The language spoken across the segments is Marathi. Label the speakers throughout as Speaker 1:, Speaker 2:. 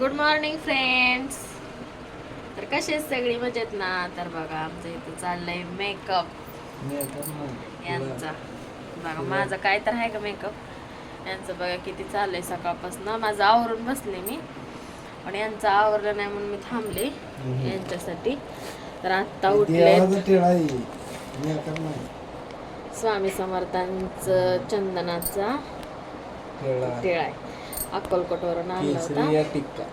Speaker 1: गुड मॉर्निंग फ्रेंड्स तर कसे सगळी? मजेत ना? तर बघा आमचं इथं चाललंय मेकअप यांचा. बघा माझं काय तर आहे का मेकअप यांचं बघा किती चाललंय सकाळपासून. माझं आवरून बसले मी. पण यांचं आवरलं नाही म्हणून मी थांबले यांच्यासाठी. तर आत्ता उठले स्वामी समर्थांचं चंदनाचा टिळा आहे. अक्कलकोटवरून आणला होता.
Speaker 2: टिक्का.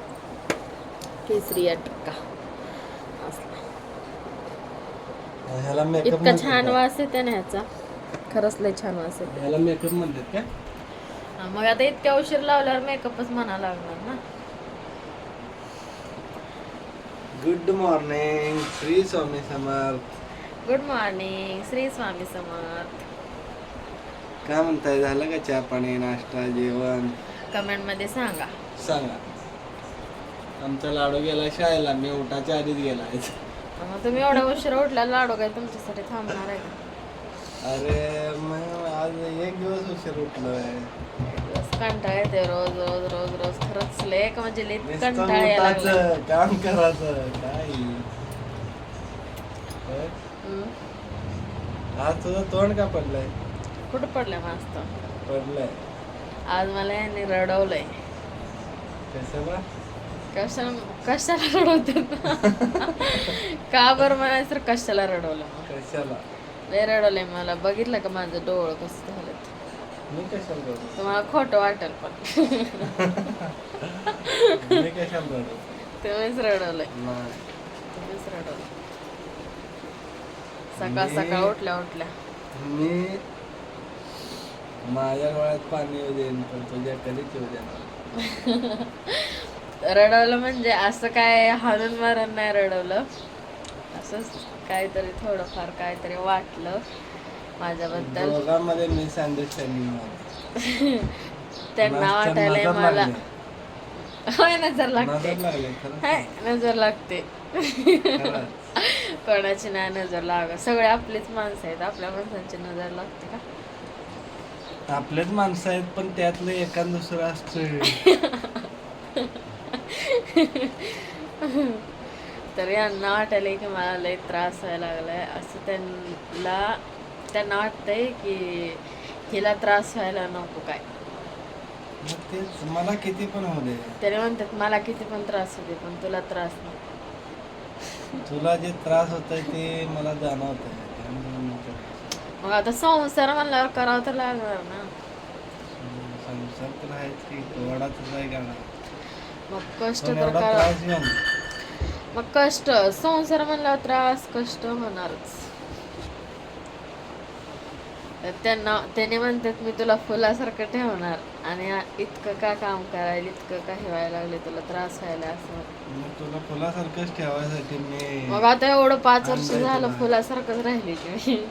Speaker 1: केसरिया टिक्का. इतका छान वास येते ना ह्याचा. खरंच लय छान वास येते
Speaker 2: ह्याला मेकअप म्हणतात का?
Speaker 1: मग आता इतक्या उशीर लावल्यावर मेकअपच म्हणा लागणार ना.
Speaker 2: Good morning Shri Swami Samarth
Speaker 1: good morning Shri Swami Samarth
Speaker 2: काय म्हणताय झालं का चहा पाणी नाश्ता जेवण?
Speaker 1: कमेंटमध्ये सांगा.
Speaker 2: सांगा. आमचा लाडू गेला शाळेला मी उठाच्या आधीच गेला
Speaker 1: मग तुम्ही एवढा उशीर उठला लाडू काय तुमच्यासाठी थांबणार आहे का?
Speaker 2: अरे मग आज एक दिवस उशीर उठलोय.
Speaker 1: दिवस कंटाळा येते रोज रोज रोज रोज. खरंच लय का म्हणजे लय
Speaker 2: नुसतं
Speaker 1: कंटाळा यायला
Speaker 2: उठायचं, काम करायचं काय होय?
Speaker 1: हम्म.
Speaker 2: आज तुझं तोंड का पडलंय?
Speaker 1: कुठं पडलं मस्त
Speaker 2: पडलंय.
Speaker 1: आज मला यांनी रडवलंय.
Speaker 2: कशाला?
Speaker 1: कशाला रडवतात? का बरं म्हणायचं तर कशाला रडवलं? लय रडवलंय मला. बघितलं का माझं डोळं कसं झालं? तुम्हाला खोटं वाटेल पण? तुम्हीच रडवलंय.
Speaker 2: नाही.
Speaker 1: तुम्हीच रडवलं सकाळ सकाळ उठल्या उठल्या
Speaker 2: मी माझ्या डोळ्यात पाणी येऊ देईन पण तुझ्या कधीच येऊ देणार
Speaker 1: रडवलं म्हणजे असं काय हाणून मारून नाही रडवलं. असंच काहीतरी थोडंफार काहीतरी वाटलं माझ्याबद्दल.
Speaker 2: दोघांमध्ये मिस अंडरस्टँडिंग
Speaker 1: त्यांना वाटायलंय मला. होय नजर लागते.
Speaker 2: नजर लागले
Speaker 1: हाय नजर लागते.
Speaker 2: खरंच.
Speaker 1: कोणाची नाही नजर लाग सगळे आपलीच माणसं आहेत आपल्या माणसांची नजर लागते का?
Speaker 2: आपलेच माणसं आहेत पण त्यातलं एका दुसरं असतं
Speaker 1: तर यांना वाटायलंय की मला लय त्रास व्हायला लागलाय. असं त्यांना त्यांना वाटतंय की हिला त्रास व्हायला नको काय.
Speaker 2: तेच मला किती पण होऊ दे.
Speaker 1: त्याने म्हणतात मला किती पण त्रास होते पण तुला त्रास नाही
Speaker 2: तुला जे त्रास होतंय ते मला जाणवत आहे
Speaker 1: मग आता संसार म्हणल्यावर करावं तर लागणार ना.
Speaker 2: संसार तर आहेच की वडाच आहे गाणं
Speaker 1: मग कष्ट
Speaker 2: पण
Speaker 1: तर
Speaker 2: एवढा
Speaker 1: करा.
Speaker 2: त्रास घेऊन.
Speaker 1: मग कष्ट संसार म्हणल्यावर त्रास कष्ट होणारच. तर त्यांना त्याने म्हणतात मी तुला फुलासारखं ठेवणार आणि आ- इतकं का काम करायला इतकं का हे व्हायला लागले तुला त्रास व्हायला असं.
Speaker 2: मग तुला फुलासारखंच ठेवायसाठी मी
Speaker 1: मग आता एवढं पाच वर्ष झालं. फुलासारखंच राहिली की. मी.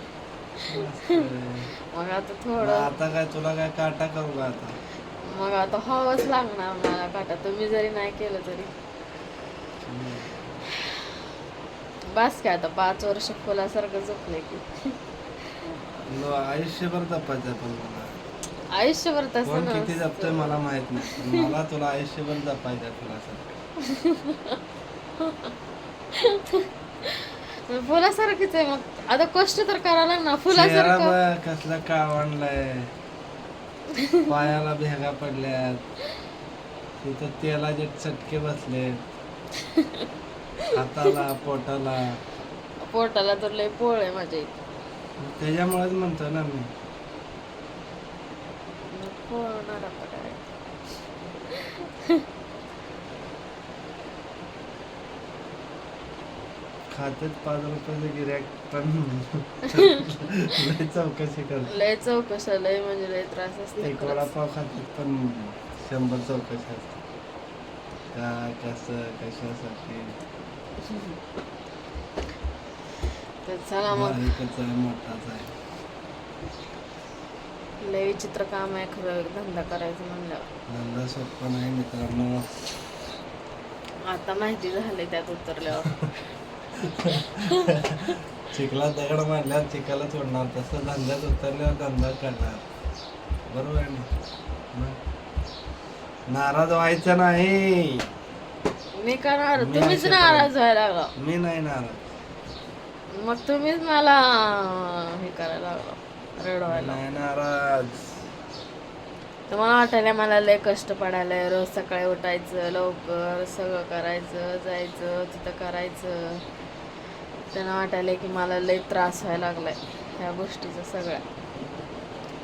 Speaker 1: मग आता थोडं
Speaker 2: आता काय तुला काय काटा करू का आता?
Speaker 1: मग आता हवंच लागणार मला काटा. तुम्ही जरी नाही केलं तरी. बस काय आता पाच वर्ष फुलासारखं झोपले की.
Speaker 2: आयुष्यभर जपायचं पण मला.
Speaker 1: आयुष्यभर तसं
Speaker 2: कोण किती
Speaker 1: नसतं.
Speaker 2: जपतोय मला माहीत नाही. मला तुला आयुष्यभर जपायचं फुलासारखं
Speaker 1: फुलासारखीच आहे मग. आता कष्ट तर करावं लागणार
Speaker 2: चेहरा
Speaker 1: फुलासारखं
Speaker 2: बघ कसला कावणलाय पायाला भेगा पडल्यात. तिथं तेलाचे चटके बसलेत. हाताला पोटाला.
Speaker 1: पोटाला तर लय पोळ आहे माझ्या इथे.
Speaker 2: त्याच्यामुळेच म्हणतो ना मी.
Speaker 1: मग पोळ होणार आता काय
Speaker 2: खात्यात पाच रुपयाचं गिऱ्हाईक पण लय चौकशी करतो
Speaker 1: लय चौकशा लय म्हणजे लय त्रास असते.
Speaker 2: एक. वडापाव खात्यात पण शंभर चौकशी असते. काय कसं कशासाठी?
Speaker 1: तर चला मग.
Speaker 2: बारीकच आहे मोठाच आहे.
Speaker 1: लय विचित्र काम आहे खरं धंदा करायचं म्हणल्यावर.
Speaker 2: धंदा सोपा नाही मित्रांनो.
Speaker 1: आता माहिती झालंय त्यात उतरल्यावर.
Speaker 2: चिखला दगड मारल्यावर चिखला सोडणार तसं धंद्यात उतरल्यावर धंदा करणार. बरोबर आहे ना? नाराज व्हायचं नाही.
Speaker 1: मी का नाराज?
Speaker 2: मी
Speaker 1: तुम्हीच नाराज व्हायला लागला.
Speaker 2: मी नाही नाराज.
Speaker 1: मग तुम्हीच मला हे करायला लागला. रडवायला.
Speaker 2: नाही नाराज.
Speaker 1: तुम्हाला वाटायला मला लय कष्ट पडायला रोज सकाळी उठायचं लवकर सगळं करायचं जायचं तिथं करायचं. त्यांना वाटायला की मला लय त्रास व्हायला लागलाय ह्या गोष्टीचा सगळ्या.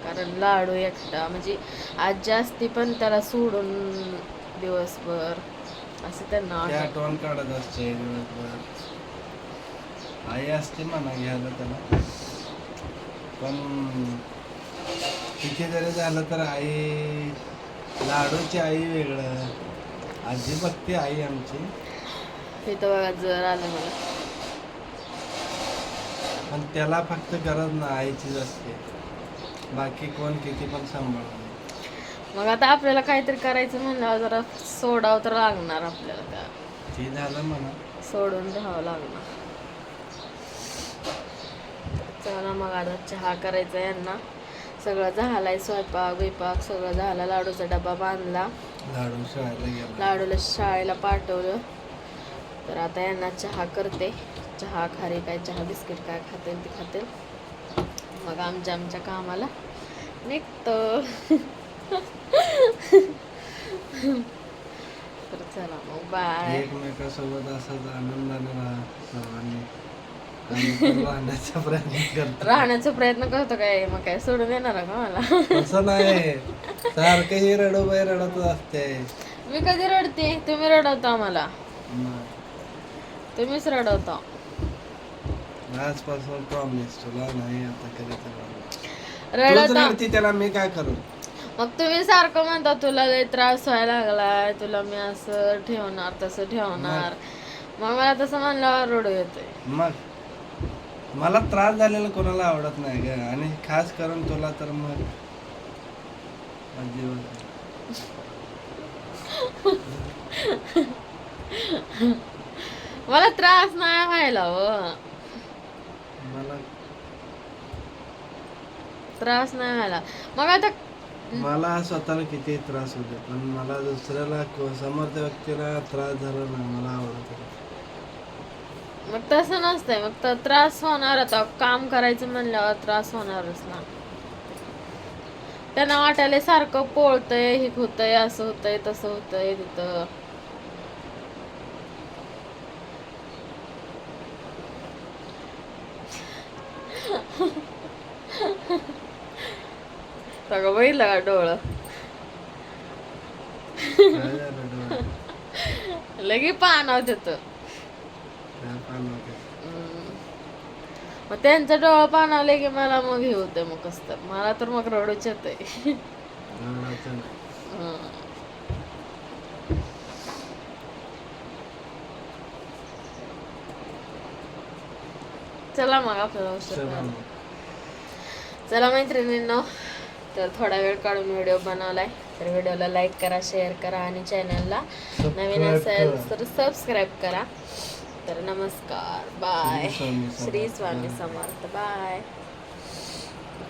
Speaker 1: कारण लाडू एकटा म्हणजे आज जास्ती पण त्याला सोडून दिवसभर असं त्यांना
Speaker 2: ते आठवण काढत असते दिवसभर. आई असते म्हणा घ्यायला त्याला. पण किती जरी झालं तर आई लाडूची आई वेगळं. आजी बघते आई आमची.
Speaker 1: इथं बघा जर आलं मला.
Speaker 2: पण त्याला फक्त गरज ना आईचीच असते. बाकी कोण किती पण सांभाळून
Speaker 1: मग आता आपल्याला काहीतरी करायचं म्हणल्यावर जरा सोडावं तर लागणार आपल्याला त्या.
Speaker 2: ते झालं म्हणा.
Speaker 1: सोडून राहावं लागणार. चला मग आता चहा करायचा यांना. सगळं झालाय स्वयंपाक बिपाक सगळं झालं लाडूचा डबा बांधला.
Speaker 2: लाडू शाळेला गेला.
Speaker 1: लाडूला शाळेला पाठवलं. तर आता यांना चहा करते. चहा खारी काय चहा बिस्किट काय खातील ते खातील. मग आमच्या आमच्या कामाला निघतो. तर चला मग बाय.
Speaker 2: एकमेकासोबत असंच आनंदाने राहा सर्वांनी. राहण्याचा प्रयत्न करतो.
Speaker 1: राहण्याचा प्रयत्न करतो काय? मग काय सोडून देणार का मला?
Speaker 2: तसं नाही. सारखं ही रडूबाई रडतच असते.
Speaker 1: मी कधी रडते? तुम्ही रडवता आम्हाला.
Speaker 2: मग
Speaker 1: तुम्हीच रडवता.
Speaker 2: आजपासून प्रॉमिस तुला नाही आता तर त्याला मी काय करू?
Speaker 1: मग तुम्ही सारखं म्हणता तुला लय त्रास व्हायला लागलाय तुला मी असं ठेवणार तसं ठेवणार. मग? मला तसं म्हणल्यावर रडू येते
Speaker 2: मग? मला त्रास झालेला कोणाला आवडत नाही ग. आणि खास करून तुला तर मग
Speaker 1: मला त्रास नाही व्हायला हो
Speaker 2: मला
Speaker 1: त्रास नाही व्हायला. मग आता
Speaker 2: मला स्वतःला किती त्रास होते पण मला दुसऱ्याला समोरच्या व्यक्तीला त्रास झाला ना मला आवडत नाही.
Speaker 1: मग तसं नसतंय मग तर त्रास होणार आता. काम करायचं म्हणल्यावर त्रास होणारच ना. त्यांना वाटायला सारखं पोळतंय हे होतंय असं होतंय तसं होतंय तिथं. सगळं बघितलं का डोळं? लगे पानाव
Speaker 2: होतं?
Speaker 1: मग त्यांचं डोळं पाणावले की मला मग हे होतंय मग कसं तर मला तर मग रडूच. हं. चला मग आपल्याला.
Speaker 2: चला
Speaker 1: मैत्रिणींनो तर थोडा वेळ काढून व्हिडिओ बनवलाय. तर व्हिडिओला लाईक करा शेअर करा आणि चॅनलला नवीन असेल. तर सबस्क्राईब करा. तर नमस्कार. बाय. श्री स्वामी समर्थ. बाय.